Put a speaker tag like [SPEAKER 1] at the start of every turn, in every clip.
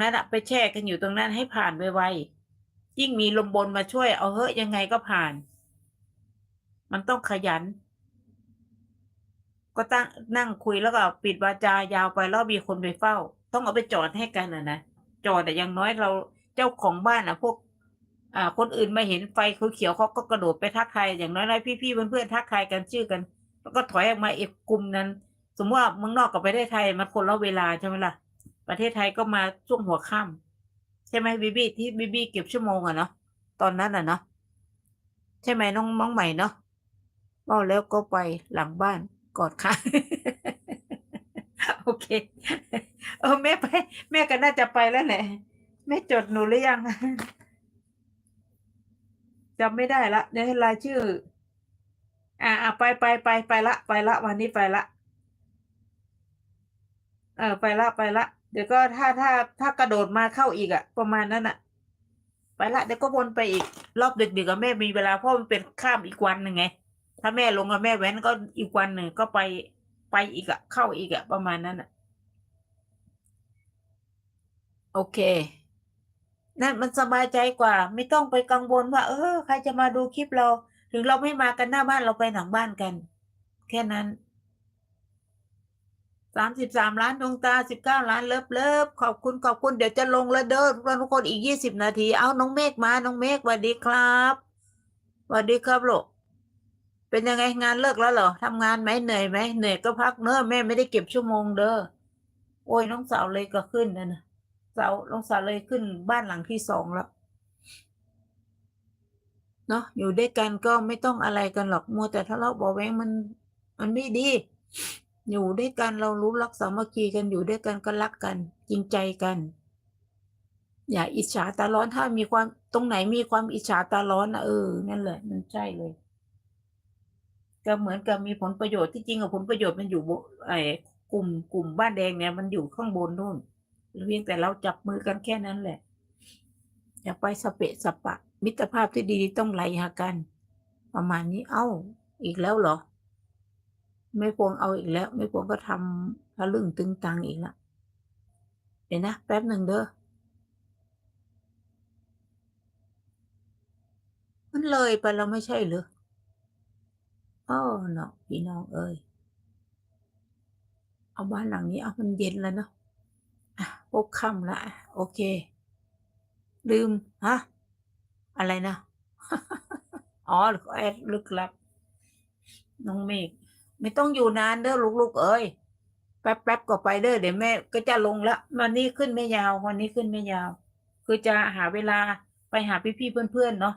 [SPEAKER 1] นั้นอะไปแช่กันอยู่ตรงนั้นให้ผ่านไวๆยิ่งมีลมบนมาช่วยเอาเฮ้ยยังไงก็ผ่าน มันต้องขยัน ก็ตั้งนั่งคุยแล้วก็ปิดวาจายาวไปแล้วมีคนไปเฝ้า ต้องเอาไปจอดให้กันอะนะจอดแต่ย่างน้อยเราเจ้าของบ้านอะพวก อ่า คนอื่นมาเห็นไฟเขียวเขาก็กระโดดไปทักทายอย่างน้อยๆพี่ๆเพื่อนๆทักทายกันชื่อกัน แล้วก็ถอยออกมาอีกกลุ่มนั้น สมมติว่าเมืองนอกกับประเทศไทยมันคนละเวลาใช่ไหมล่ะ ประเทศไทยก็มาช่วงหัวค่ำใช่ไหมบีบีที่บีบีเก็บชั่วโมงอะเนาะตอนนั้นอะเนาะใช่ไหมน้องน้องใหม่เนาะเมาแล้วก็ไปหลังบ้านกอดค่ะโอเคเออแม่ไป แม่ก็น่าจะไปแล้วแหละแม่จดหนูหรือยังจำไม่ได้ละเดี๋ยวให้รายชื่อ อ่าอ่าไปไปไปไปละ ไปละวันนี้ไปละ เออไปละไปละ เดี๋ยวก็ถ้าถ้าถ้ากระโดดมาเข้าอีกอะประมาณนั้นอะไปละเดี๋ยวก็วนไปอีกรอบดึกๆกับแม่มีเวลาเพราะมันเป็นข้ามอีกวันหนึ่งไง ถ้าแม่ลงกับแม่แว้นก็อีกวันหนึ่งก็ไปไปอีกอะเข้าอีกอะประมาณนั้นอะโอเคนั่นมันสบายใจกว่า ไม่ต้องไปกังวลว่า เออ ใครจะมาดูคลิปเรา ถึงเราไม่มากันหน้าบ้านเราไปหลังบ้านกัน แค่นั้น สามสิบสามล้านดวงตาสิบเก้าล้านเลิฟเลิฟขอบคุณขอบคุณเดี๋ยวจะลงแล้วเด้อทุกคนอีกยี่สิบนาที เอาน้องเมฆมาน้องเมฆสวัสดีครับสวัสดีครับลูกเป็นยังไงงานเลิกแล้วเหรอทำงานไหมเหนื่อยไหมเหนื่อยก็พักเนอะแม่ไม่ได้เก็บชั่วโมงเด้อโอ้ยน้องสาวเลยก็ขึ้นนะนะสาวน้องสาวเลยขึ้นบ้านหลังที่สองแล้วเนาะอยู่ด้วยกันก็ไม่ต้องอะไรกันหรอกมัวแต่ทะเลาะเบาแวงมัน มันไม่ดี อยู่ด้วยกันเรารู้รักสามัคคีกันอยู่ด้วยกันก็รักกัน จริงใจกัน อย่าอิจฉาตาร้อนถ้ามีความตรงไหนมีความอิจฉาตาร้อนนะเออนั่นแหละมันใช่เลยก็เหมือนกับมีผลประโยชน์ที่จริงอะผลประโยชน์มันอยู่บไอ้กลุ่มกลุ่มบ้านแดงเนี่ยมันอยู่ข้างบนนู่นเพียงแต่เราจับมือกันแค่นั้นแหละ อย่าไปสเปะสปะ มิตรภาพที่ดีต้องไหลหากัน ประมาณนี้เอ้า อีกแล้วเหรอ ไม่พวงเอาอีกแล้ว ไม่พวงก็ทำทะลึ่งตึงตังอีกละเดี๋ยวนะแป๊บหนึ่งเด้อมันเลยไปแล้วไม่ใช่หรืออ้อเนาะพี่น้องเอ้ยเอาบ้านหลังนี้เอามันเย็นแล้วเนาะอะพบค่ำละโอเค ลืมฮะอะไรนะ อ๋อแอดลึกลับ น้องเมฆ ไม่ต้องอยู่นานเด้อลูกๆเอ้ยแป๊บๆก็ไปเด้อเดี๋ยวแม่ก็จะลงละวันนี้ขึ้นไม่ยาว วันนี้ขึ้นไม่ยาว คือจะหาเวลาไปหาพี่ๆเพื่อนๆเนาะ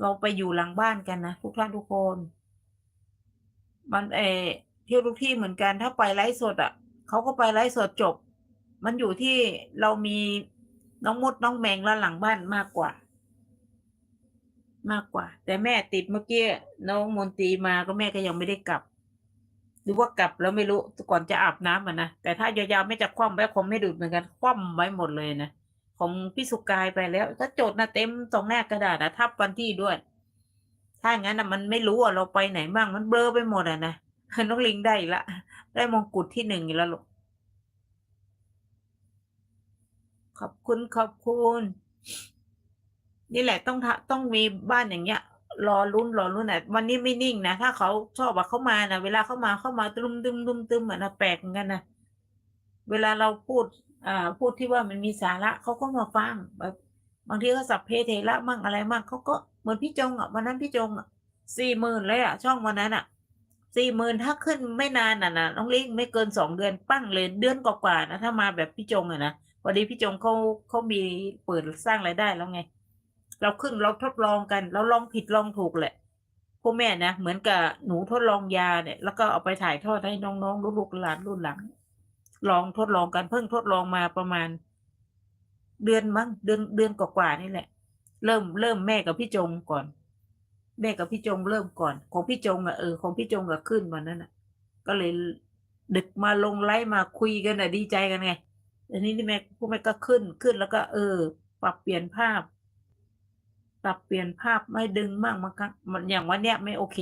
[SPEAKER 1] เราไปอยู่หลังบ้านกันนะทุกท่านทุกคน มันเอเที่ยวทุกที่เหมือนกันถ้าไปไลฟ์สดอะเขาก็ไปไลฟ์สดจบ มันอยู่ที่เรามีน้องมดน้องแมงแล้วหลังบ้านมากกว่า มากกว่า แต่แม่ติดเมื่อกี้น้องมนตรีมาก็แม่ก็ยังไม่ได้กลับ หรือว่ากลับแล้วไม่รู้ก่อนจะอาบน้ำอะนะแต่ถ้ายาวๆไม่จะคว่ำไว้คงไม่ดูดเหมือนกันคว่ำไว้หมดเลยนะของพี่สุกายไปแล้ว ถ้าโจทย์นะเต็มตรงหน้ากระดาษนะทับวันที่ด้วย ถ้างั้นนะมันไม่รู้อะเราไปไหนบ้างมันเบลอไปหมดอะนะน้องลิงได้ละได้มงกุฎที่หนึ่งแล้วลูกขอบคุณขอบคุณ นี่แหละต้องทะต้องมีบ้านอย่างเงี้ย รอลุ้นรอลุ้นอะวันนี้ไม่นิ่งนะถ้าเขาชอบว่าเขามานะเวลาเขามาเข้ามาตึมตึมตึมตึมเหมือนนะแปลกเหมือนกันนะเวลาเราพูดอ่าพูดที่ว่ามันมีสาระเขาก็มาฟังแบบบางทีก็สับเพเทระมั่งอะไรมั่งเขาก็เหมือนพี่จงอะวันนั้นพี่จงอะสี่หมื่นเลยอะ ช่องวันนั้นอะสี่หมื่นถ้าขึ้นไม่นานอะนะน้องลิงไม่เกินสองเดือนปั้งเลยเดือนกว่าๆนะถ้ามาแบบพี่จงอะนะพอดีพี่จงเขาเขามีเปิดสร้างรายได้แล้วไง เราขึ้นเราทดลองกัน เราลองผิดลองถูกแหละพ่อแม่นะเหมือนกับหนูทดลองยาเนี่ย แล้วก็เอาไปถ่ายทอดให้น้องๆลูกหลานรุ่นหลัง ลองทดลองกันเพิ่งทดลองมาประมาณ เดือนมั้งเดือนเดือนกว่าๆนี่แหละ เริ่มเริ่มแม่กับพี่จงก่อน แม่กับพี่จงเริ่มก่อน ของพี่จงอะเออของพี่จงก็ขึ้นวันนั้นอะก็เลยดึกมาลงไลฟ์มาคุยกันอะดีใจกันไงอันนี้นี่แม่พวกแม่ก็ขึ้นขึ้นแล้วก็ เออ ปรับเปลี่ยนภาพ ปรับเปลี่ยนภาพไม่ดึงมากมันก็มันอย่างวันเนี้ยไม่โอเค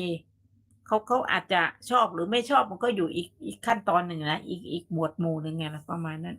[SPEAKER 1] เขาเขาอาจจะชอบหรือไม่ชอบมันก็อยู่อีกอีกขั้นตอนหนึ่งนะอีกอีกหมวดหมู่หนึ่งไงนะประมาณนั้น